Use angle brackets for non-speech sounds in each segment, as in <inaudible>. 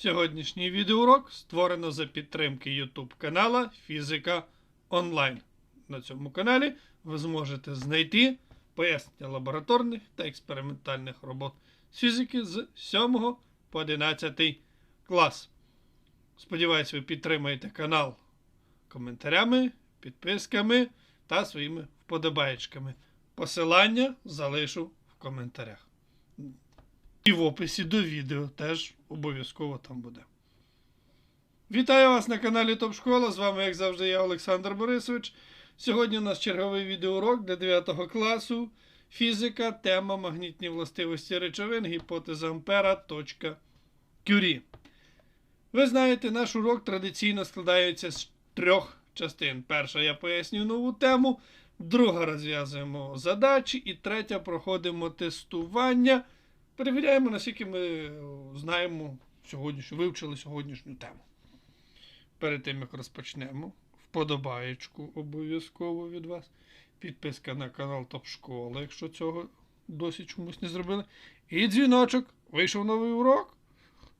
Сьогоднішній відеоурок створено за підтримки YouTube канала Фізика Онлайн. На цьому каналі ви зможете знайти пояснення лабораторних та експериментальних робот з фізики з 7 по 11 клас. Сподіваюсь, ви підтримаєте канал коментарями, підписками та своїми вподобаєчками. Посилання залишу в коментарях. І в описі до відео теж обов'язково там буде. Вітаю вас на каналі Топ Школа. З вами, як завжди, я Олександр Борисович. Сьогодні у нас черговий відеоурок для 9 класу. Фізика, тема магнітні властивості речовин, гіпотеза Ампера, точка Кюрі. Ви знаєте, наш урок традиційно складається з трьох частин. Перша я пояснюю нову тему, друга розв'язуємо задачі, і третя проходимо тестування. Перевіряємо, наскільки ми знаємо сьогоднішню, вивчили сьогоднішню тему. Перед тим, як розпочнемо, вподобаєчку обов'язково від вас. Підписка на канал Топ Школа, якщо цього досі чомусь не зробили. І дзвіночок. Вийшов новий урок.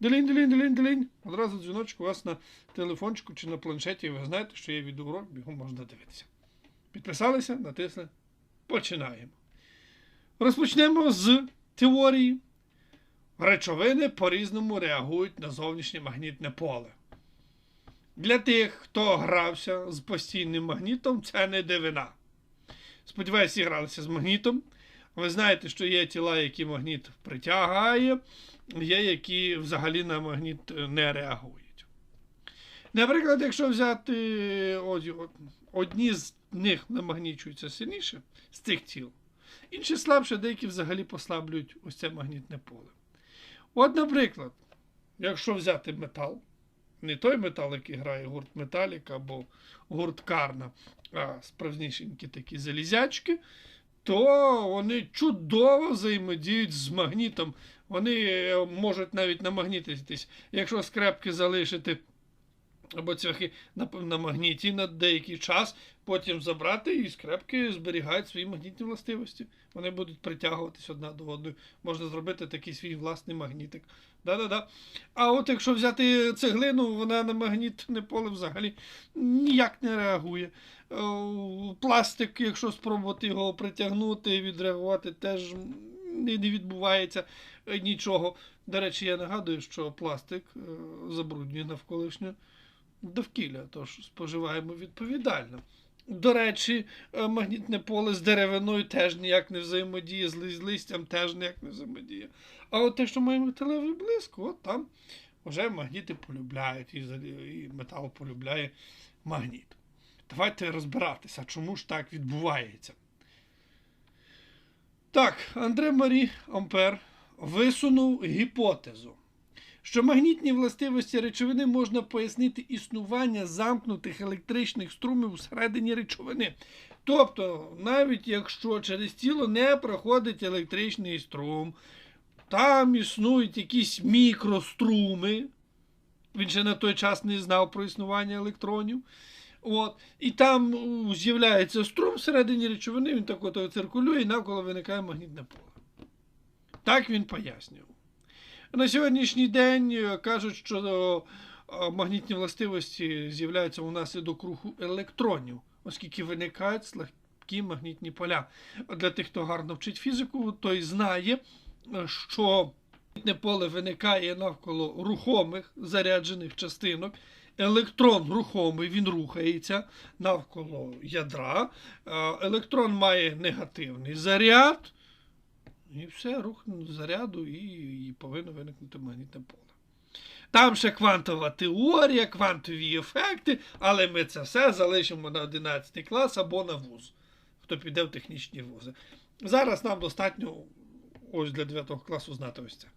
Делінь, делінь, делінь, делінь. Одразу дзвіночок у вас на телефончику чи на планшеті, і ви знаєте, що є відеоурок, бігом можна дивитися. Підписалися, натисли. Починаємо. Розпочнемо з теорії. Речовини по-різному реагують на зовнішнє магнітне поле. Для тих, хто грався з постійним магнітом, це не дивина. Сподіваюсь, всі гралися з магнітом. Ви знаєте, що є тіла, які магніт притягає, є, які взагалі на магніт не реагують. Наприклад, якщо взяти одні з них намагнічуються сильніше з цих тіл, інші слабше, деякі взагалі послаблюють ось це магнітне поле. От, наприклад, якщо взяти метал, не той метал, який грає гурт Металіка або гурт Карна, а справжнішенькі такі залізячки, то вони чудово взаємодіють з магнітом. Вони е, можуть навіть намагнітитись. Якщо скрепки залишити або цвяхи на, на магніті на деякий час, потім забрати і скрепки зберігають свої магнітні властивості. Вони будуть притягуватись одна до одної. Можна зробити такий свій власний магнітик. Да-да-да. А от якщо взяти цеглину, вона на магнітне поле взагалі ніяк не реагує. Е, Пластик, якщо спробувати його притягнути і відреагувати, теж не відбувається е, нічого. До речі, я нагадую, що пластик е, забруднює навколишнє довкілля, тож споживаємо відповідально. До речі, е, магнітне поле з деревиною теж ніяк не взаємодіє, з листям теж ніяк не взаємодіє. А от те, що має металевий блиск, от там вже магніти полюбляють, і метал полюбляє магніт. Давайте розбиратися, чому ж так відбувається. Так, Андре Марі Ампер висунув гіпотезу, що магнітні властивості речовини можна пояснити існування замкнутих електричних струмів всередині речовини. Тобто, навіть якщо через тіло не проходить електричний струм, там існують якісь мікроструми. Він ще на той час не знав про існування електронів. От, і там з'являється струм всередині речовини, він так от циркулює, і навколо виникає магнітне поле. Так він пояснював. На сьогоднішній день е, кажуть, що е, магнітні властивості з'являються унаслідок руху електронів, оскільки виникають слабкі магнітні поля. Для тих, хто гарно вчить фізику, той знає, е, що магнітне поле виникає навколо рухомих заряджених частинок. Електрон рухомий, він рухається навколо ядра. Е, Електрон має негативний заряд. І все, рух заряду, і, і повинно виникнути магнітне поле. Там ще квантова теорія, квантові ефекти, але ми це все залишимо на 11 клас або на вуз, хто піде в технічні вузи. Зараз нам достатньо ось для 9 класу знати ось це.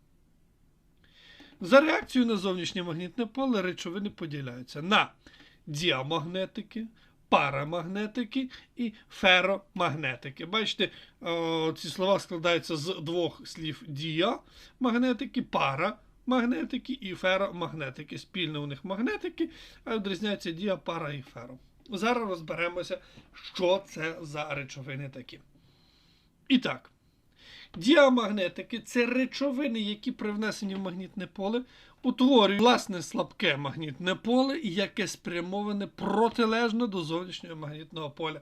За реакцією на зовнішнє магнітне поле речовини поділяються на діамагнетики, парамагнетики і феромагнетики. Бачите, ці слова складаються з двох слів діамагнетики, парамагнетики і феромагнетики. Спільно у них магнетики, а відрізняються діа, пара і феро. Зараз розберемося, що це за речовини такі. І так. Діамагнетики це речовини, які при внесенні в магнітне поле утворює власне слабке магнітне поле, яке спрямоване протилежно до зовнішнього магнітного поля.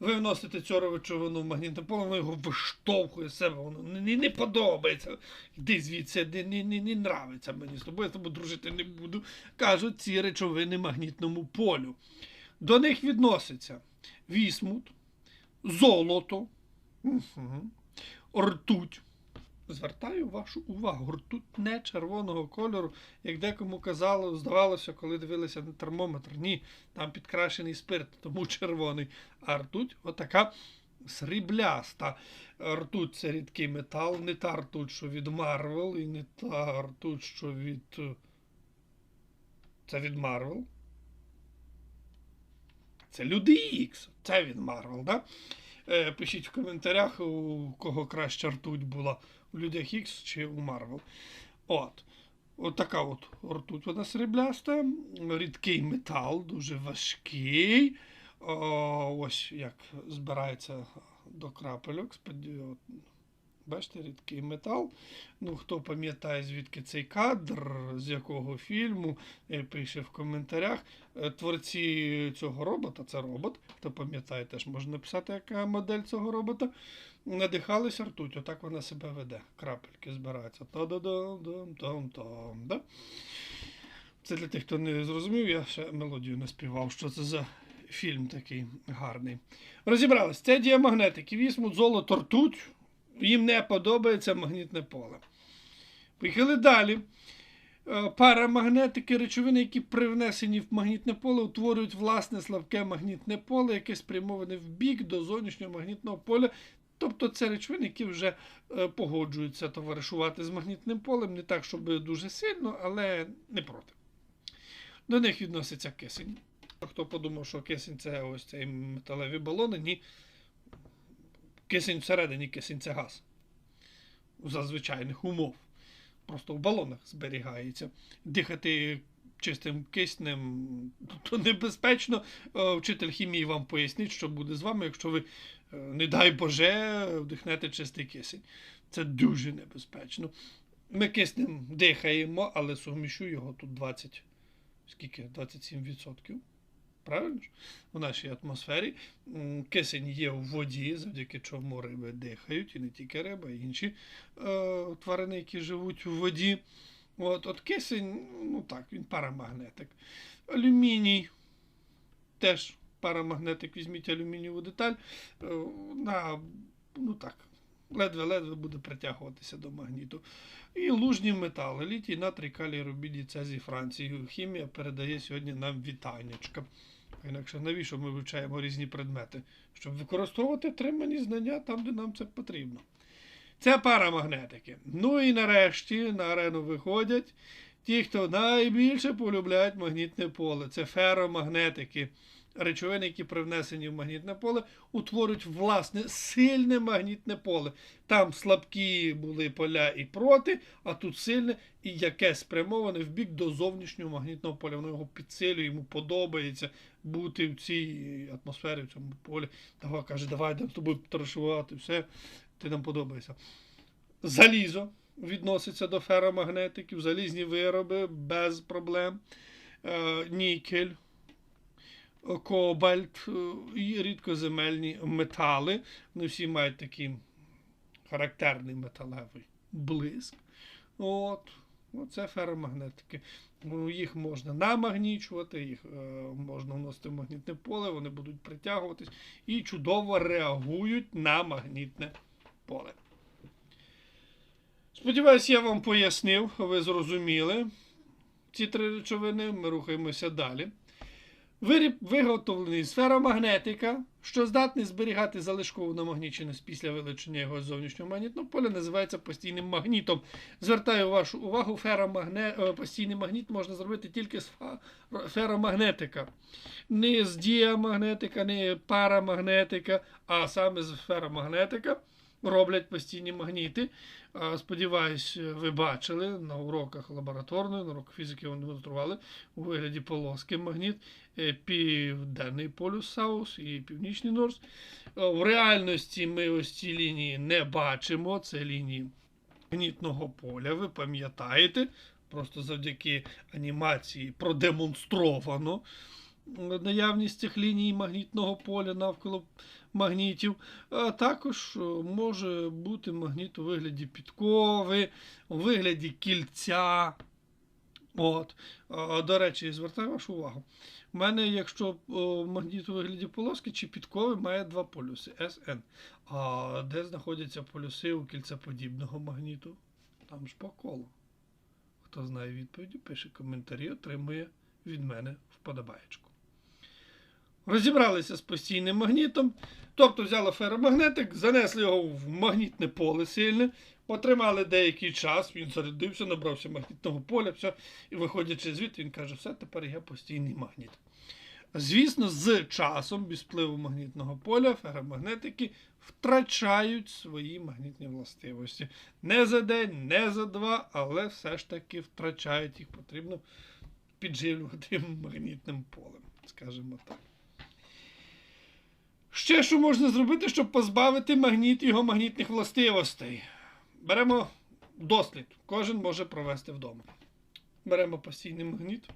Ви вносите цю речовину в магнітне поле, воно його виштовхує з себе, воно не, не подобається. Йди звідси, не, не, не, не нравиться мені з тобою, я з тобою дружити не буду. Кажуть ці речовини магнітному полю. До них відноситься вісмут, золото, угу, ртуть. Звертаю вашу увагу, ртуть не червоного кольору, як декому казало, здавалося, коли дивилися на термометр. Ні, там підкрашений спирт, тому червоний. А ртуть отака срібляста. Ртуть це рідкий метал, не та ртуть, що від Марвел, і не та ртуть, що від. е, Це від Марвел. Це Люди Ікс. Це від Марвел, да? Е, Пишіть в коментарях, у кого краща ртуть була у Людях Ікс чи у Марвел. От. От така от ртуть вона срібляста, рідкий метал, дуже важкий. О, ось як збирається до крапельок. Бачите, рідкий метал. Ну, хто пам'ятає, звідки цей кадр, з якого фільму, е, пише в коментарях. Е, Творці цього робота, це робот, хто пам'ятає, теж можна написати, яка модель цього робота. Надихалися ртуть, отак вона себе веде. Крапельки збираються. Та-да-да-дам-там-там. Да? Це для тих, хто не зрозумів, я ще мелодію не співав, що це за фільм такий гарний. Розібрались, це діамагнетики, вісмут, золото, ртуть. Їм не подобається магнітне поле. Поїхали далі. Е, Парамагнетики речовини, які привнесені в магнітне поле, утворюють власне слабке магнітне поле, яке спрямоване в бік до зовнішнього магнітного поля. Тобто це речовини, які вже е, погоджуються товаришувати з магнітним полем, не так, щоб дуже сильно, але не проти. До них відноситься кисень. Хто подумав, що кисень це ось цей металеві балони, ні. Кисень всередині, кисень це газ. За звичайних умов. Просто в балонах зберігається. Дихати чистим киснем <laughs> то небезпечно. Е, Вчитель хімії вам пояснить, що буде з вами, якщо ви, е, не дай Боже, вдихнете чистий кисень. Це дуже небезпечно. Ми киснем дихаємо, але сумішу його тут 20, скільки? 27%. Правильно ж? У нашій атмосфері кисень є в воді, завдяки чому риби дихають, і не тільки риба, і інші е, тварини, які живуть у воді. От, от кисень, ну так, він парамагнетик. Алюміній теж парамагнетик, візьміть алюмінієву деталь. е, на, ну так, ледве-ледве буде притягуватися до магніту. І лужні метали, літій, натрій, калій, рубідій, цезій, Франції. Хімія передає сьогодні нам вітаннячка. Інакше навіщо ми вивчаємо різні предмети? Щоб використовувати отримані знання там, де нам це потрібно. Це парамагнетики. Ну і нарешті на арену виходять ті, хто найбільше полюбляють магнітне поле. Це феромагнетики. Речовини, які привнесені в магнітне поле, утворюють власне сильне магнітне поле. Там слабкі були поля і проти, а тут сильне, і яке спрямоване в бік до зовнішнього магнітного поля. Воно його підсилює, йому подобається бути в цій атмосфері, в цьому полі. Давай каже, давай йдемо з тобою товаришувати, все, ти нам подобається. Залізо відноситься до феромагнетиків, залізні вироби без проблем. Е, Нікель, кобальт е, і рідкоземельні метали. Вони всі мають такий характерний металевий блиск. От. Оце феромагнетики. Ну, Їх можна намагнічувати, їх е, можна вносити в магнітне поле, вони будуть притягуватись і чудово реагують на магнітне поле. Сподіваюсь, я вам пояснив, ви зрозуміли ці три речовини. Ми рухаємося далі. Виготовлений з феромагнетика, що здатний зберігати залишкову намагніченість після вилучення його з зовнішнього магнітного поля, називається постійним магнітом. Звертаю вашу увагу, феромагне... е, постійний магніт можна зробити тільки з феромагнетика. Не з діамагнетика, не парамагнетика, а саме з феромагнетика роблять постійні магніти. Сподіваюсь, ви бачили на уроках лабораторної, на уроках фізики вони демонстрували у вигляді полоски магніт, е, південний полюс Саус і північний Норс. Е, В реальності ми ось ці лінії не бачимо. Це лінії магнітного поля. Ви пам'ятаєте, просто завдяки анімації продемонстровано наявність цих ліній магнітного поля навколо магнітів. А також е, може бути магніт у вигляді підкови, у вигляді кільця. От. До речі, звертаю вашу увагу. У мене, якщо магніт у вигляді полоски чи підкови, має два полюси SN. А де знаходяться полюси у кільцеподібного магніту? Там ж по колу. Хто знає відповіді, пише коментарі, отримує від мене вподобаєчку. Розібралися з постійним магнітом. Тобто взяли феромагнетик, занесли його в магнітне поле сильне, потримали деякий час, він зарядився, набрався магнітного поля, все, і виходячи звідти, він каже, все, тепер я постійний магніт. Звісно, з часом, без впливу магнітного поля, феромагнетики втрачають свої магнітні властивості. Не за день, не за два, але все ж таки втрачають їх потрібно підживлювати магнітним полем, скажімо так. Ще що можна зробити, щоб позбавити магніт його магнітних властивостей? Беремо дослід. Кожен може провести вдома. Беремо постійний магніт,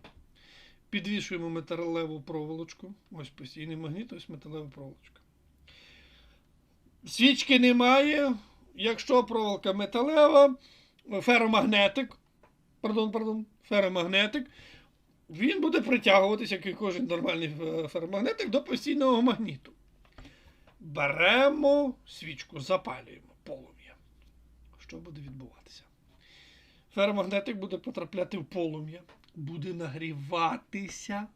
підвішуємо металеву проволочку. Ось постійний магніт, ось металева проволочка. Свічки немає. Якщо проволока металева, феромагнетик, пардон, пардон, феромагнетик, він буде притягуватися, як і кожен нормальний е, феромагнетик, до постійного магніту. Беремо свічку, запалюємо полум'я. Що буде відбуватися? Феромагнетик буде потрапляти в полум'я, буде нагріватися.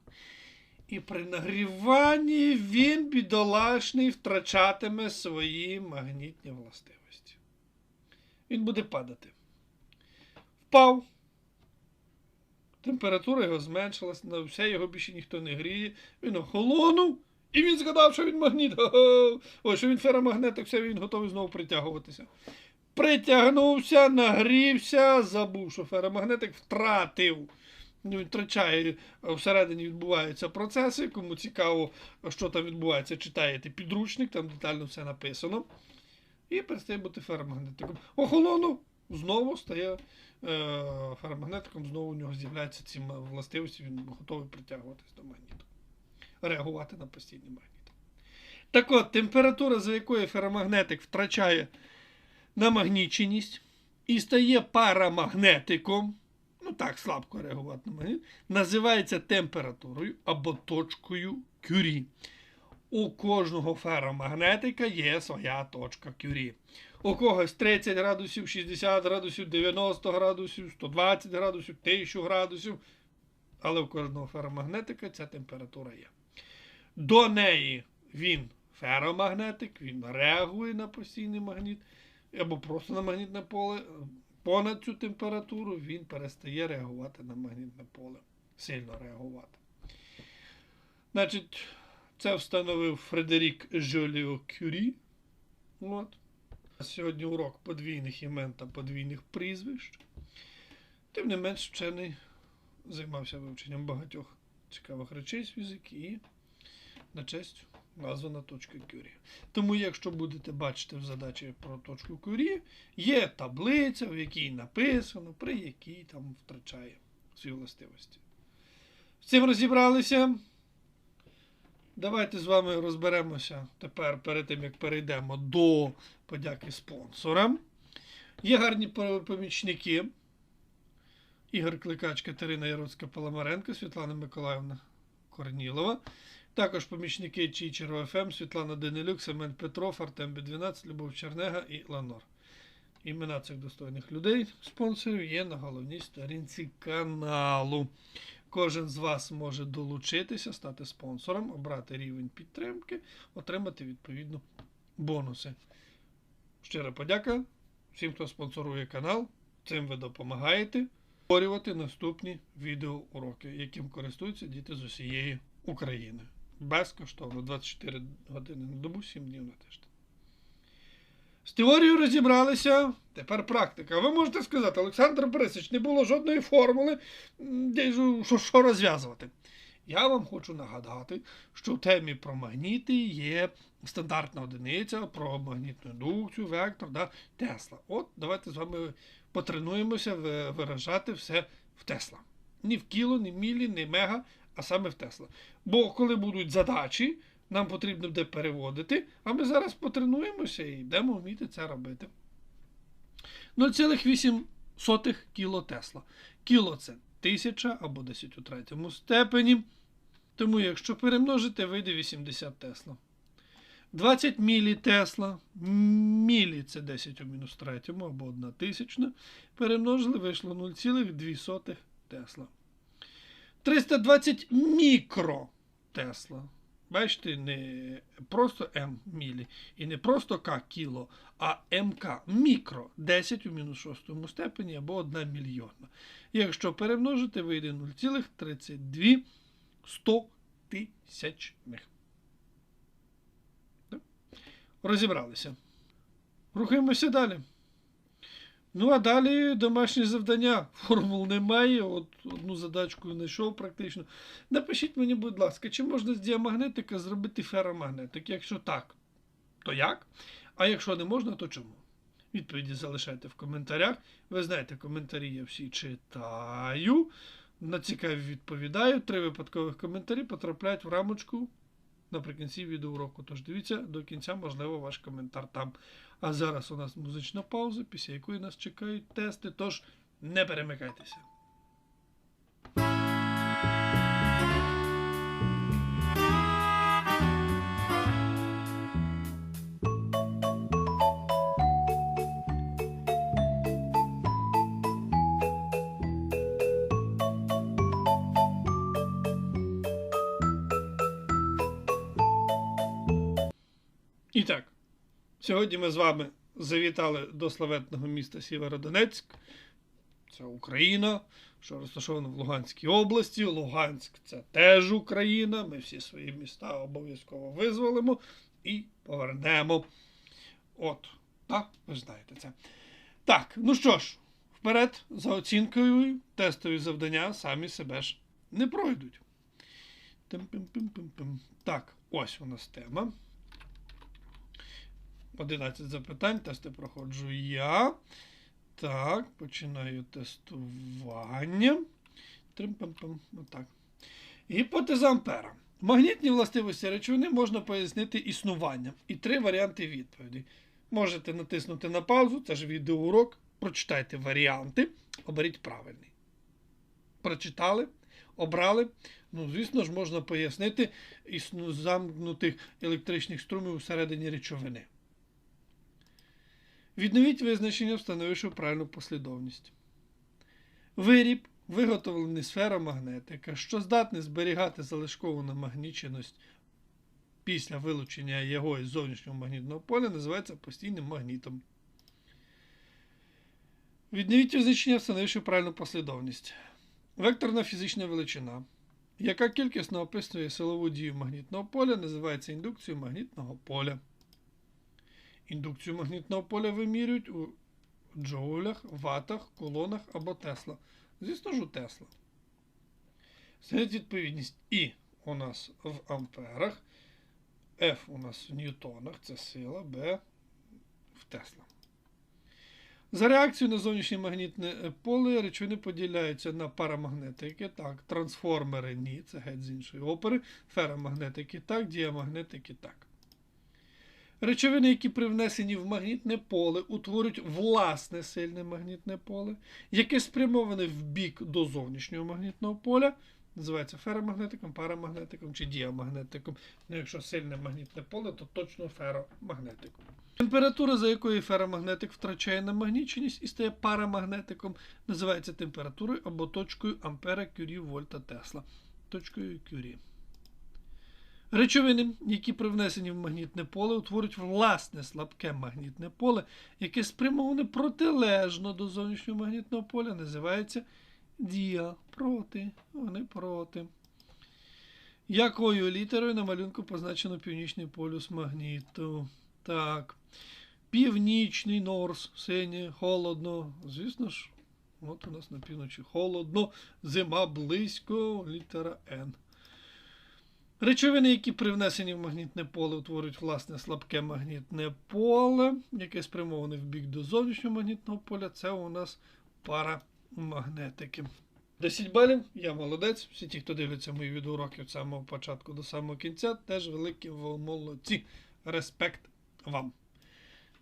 І при нагріванні він, бідолашний, втрачатиме свої магнітні властивості. Він буде падати. Впав. Температура його зменшилась, на все його більше ніхто не гріє. Він охолонув. І він згадав, що він магніт. Ой, що він феромагнетик, все, він готовий знову притягуватися. Притягнувся, нагрівся, забув, що феромагнетик втратив. Ну, втрачає, всередині відбуваються процеси. Кому цікаво, що там відбувається, читаєте підручник, там детально все написано. І перестає бути феромагнетиком. Охолонув, знову стає е, феромагнетиком, знову у нього з'являються ці властивості, він готовий притягуватись до магніту реагувати на постійний магніт. Так от, температура, за якою феромагнетик втрачає намагніченість і стає парамагнетиком, ну так, слабко реагувати на магніт, називається температурою або точкою Кюрі. У кожного феромагнетика є своя точка Кюрі. У когось 30 градусів, 60 градусів, 90 градусів, 120 градусів, 1000 градусів. Але у кожного феромагнетика ця температура є. До неї він феромагнетик, він реагує на постійний магніт, або просто на магнітне поле. Понад цю температуру він перестає реагувати на магнітне поле. Сильно реагувати. Значить, це встановив Фредерік Жоліо Кюрі. От. Сьогодні урок подвійних імен та подвійних прізвищ. Тим не менш, вчений займався вивченням багатьох цікавих речей з фізики на честь названа точка Кюрі. Тому, якщо будете бачити в задачі про точку Кюрі, є таблиця, в якій написано, при якій там втрачає свої властивості. З цим розібралися. Давайте з вами розберемося тепер перед тим, як перейдемо до подяки спонсорам. Є гарні помічники. Ігор Кликач, Катерина Яроцька Паламаренко, Світлана Миколаївна Корнілова. Також помічники Чичерова ФМ, Світлана Денилюк, Семен Петров, Артем Б12, Любов Чернега і Ланор. Імена цих достойних людей, спонсорів, є на головній сторінці каналу. Кожен з вас може долучитися, стати спонсором, обрати рівень підтримки, отримати відповідно бонуси. Щира подяка всім, хто спонсорує канал. Цим ви допомагаєте створювати наступні відеоуроки, яким користуються діти з усієї України. Безкоштовно 24 години на добу, 7 днів на тиждень. З теорією розібралися. Тепер практика. Ви можете сказати, Олександр Борисович, не було жодної формули, що, що розв'язувати. Я вам хочу нагадати, що в темі про магніти є стандартна одиниця про магнітну індукцію, вектор, да, Тесла. От, давайте з вами потренуємося виражати все в Тесла. Ні в кіло, ні в мілі, ні мега, а саме в Тесла. Бо коли будуть задачі, нам потрібно буде переводити, а ми зараз потренуємося і йдемо вміти це робити. 0,8 кіло Тесла. Кіло це 1000 або 10 у третьому степені. Тому, якщо перемножити, вийде 80 Тесла. 20 мілі Тесла. Мілі це 10 у мінус третьому або 1 тисячна. Перемножили, вийшло 0,2 Тесла. 320 мікро Тесла. Бачите, не просто М мілі і не просто К кіло, а МК мікро 10 у мінус шостому степені або 1 мільйонна. Якщо перемножити, вийде 0,32 тисячних. Розібралися. Рухаємося далі. Ну, а далі домашнє завдання. <laughs> Формул немає. От одну задачку знайшов практично. Напишіть мені, будь ласка, чи можна з діамагнетика зробити феромагнетик? Якщо так, то як? А якщо не можна, то чому? Відповіді залишайте в коментарях. Ви знаєте, коментарі я всі читаю. На цікаві відповідаю. Три випадкових коментарі потрапляють в рамочку наприкінці відеоуроку. Тож дивіться до кінця, можливо, ваш коментар там. А зараз у нас музична пауза, після якої нас чекають тести. Тож не перемикайтеся. Сьогодні ми з вами завітали до славетного міста Сєвєродонецьк. Це Україна, що розташована в Луганській області. Луганськ це теж Україна. Ми всі свої міста обов'язково визволимо і повернемо. От, так, ви знаєте це. Так, ну що ж, вперед, за оцінкою, тестові завдання самі себе ж не пройдуть. Так, ось у нас тема. 11 запитань, тести проходжу я. Так, починаю тестування. Отак. Гіпотеза Ампера. Магнітні властивості речовини можна пояснити існуванням. І три варіанти відповіді. Можете натиснути на паузу, це ж відеоурок. Прочитайте варіанти, оберіть правильний. Прочитали, обрали. Ну, звісно ж, можна пояснити існу замкнутих електричних струмів всередині речовини. Відновіть визначення, встановивши правильну послідовність. Виріб, виготовлений з феромагнетика, що здатний зберігати залишкову намагніченість після вилучення його із зовнішнього магнітного поля, називається постійним магнітом. Відновіть визначення, встановивши правильну послідовність. Векторна фізична величина, яка кількісно описує силову дію магнітного поля, називається індукцією магнітного поля. Індукцію магнітного поля вимірюють у джоулях, ватах, кулонах або Тесла. Звісно ж, у Тесла. Стоять відповідність І у нас в амперах, F у нас в ньютонах, це сила, Б в Тесла. За реакцією на зовнішнє магнітне поле речовини поділяються на парамагнетики, так, трансформери ні, це геть з іншої опери, феромагнетики так, діамагнетики так. Речовини, які привнесені в магнітне поле, утворюють власне сильне магнітне поле, яке спрямоване в бік до зовнішнього магнітного поля, називається феромагнетиком, парамагнетиком чи діамагнетиком. Ну, якщо сильне магнітне поле, то точно феромагнетиком. Температура, за якою феромагнетик втрачає намагніченість і стає парамагнетиком, називається температурою або точкою Ампера Кюрі Вольта Тесла. Точкою Кюрі. Речовини, які привнесені в магнітне поле, утворюють власне слабке магнітне поле, яке спрямоване протилежно до зовнішнього магнітного поля, називається дія проти. Вони проти. Якою літерою на малюнку позначено північний полюс магніту? Так. Північний норс, синє, холодно. Звісно ж, от у нас на півночі холодно, зима близько, літера Н. Речовини, які привнесені в магнітне поле, утворюють власне слабке магнітне поле, яке спрямоване в бік до зовнішнього магнітного поля, це у нас парамагнетики. 10 балів, я молодець. Всі ті, хто дивляться мої відеоуроки від самого початку до самого кінця, теж великі молодці. Респект вам.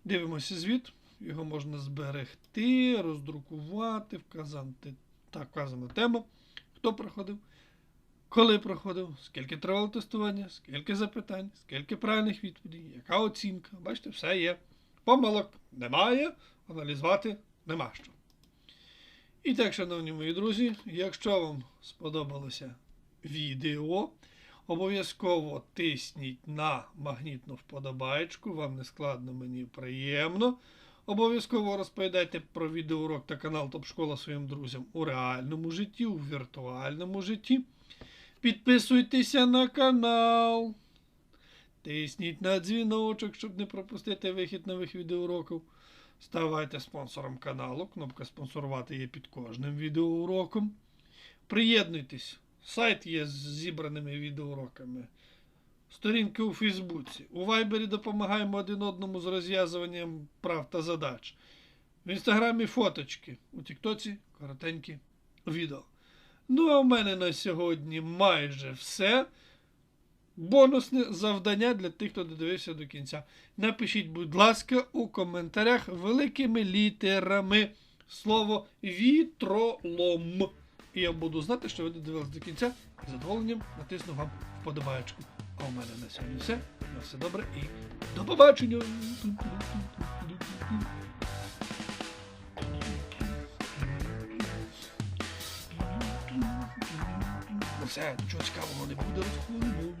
Дивимося звіт. Його можна зберегти, роздрукувати, вказати. Так, вказана тема. Хто проходив, коли проходив, скільки тривало тестування, скільки запитань, скільки правильних відповідей, яка оцінка. Бачите, все є. Помилок немає, аналізувати нема що. І так, шановні мої друзі, якщо вам сподобалося відео, обов'язково тисніть на магнітну вподобайку, вам не складно, мені приємно. Обов'язково розповідайте про відеоурок та канал Топ Школа своїм друзям у реальному житті, у віртуальному житті. Підписуйтеся на канал. Тисніть на дзвіночок, щоб не пропустити вихід нових відеоуроків. Ставайте спонсором каналу. Кнопка спонсорувати є під кожним відеоуроком. Приєднуйтесь. Сайт є з зібраними відеоуроками. Сторінки у Фейсбуці. У Вайбері допомагаємо один одному з розв'язуванням прав та задач. В інстаграмі фоточки. У Тіктоці коротенькі відео. Ну, а в мене на сьогодні майже все. Бонусне завдання для тих, хто додивився до кінця. Напишіть, будь ласка, у коментарях великими літерами слово вітролом. І я буду знати, що ви додивились до кінця і задоволенням натисну вам вподобаєчку. А у мене на сьогодні все. На все добре і до побачення! Ну все, нічого цікавого не буде розходимо.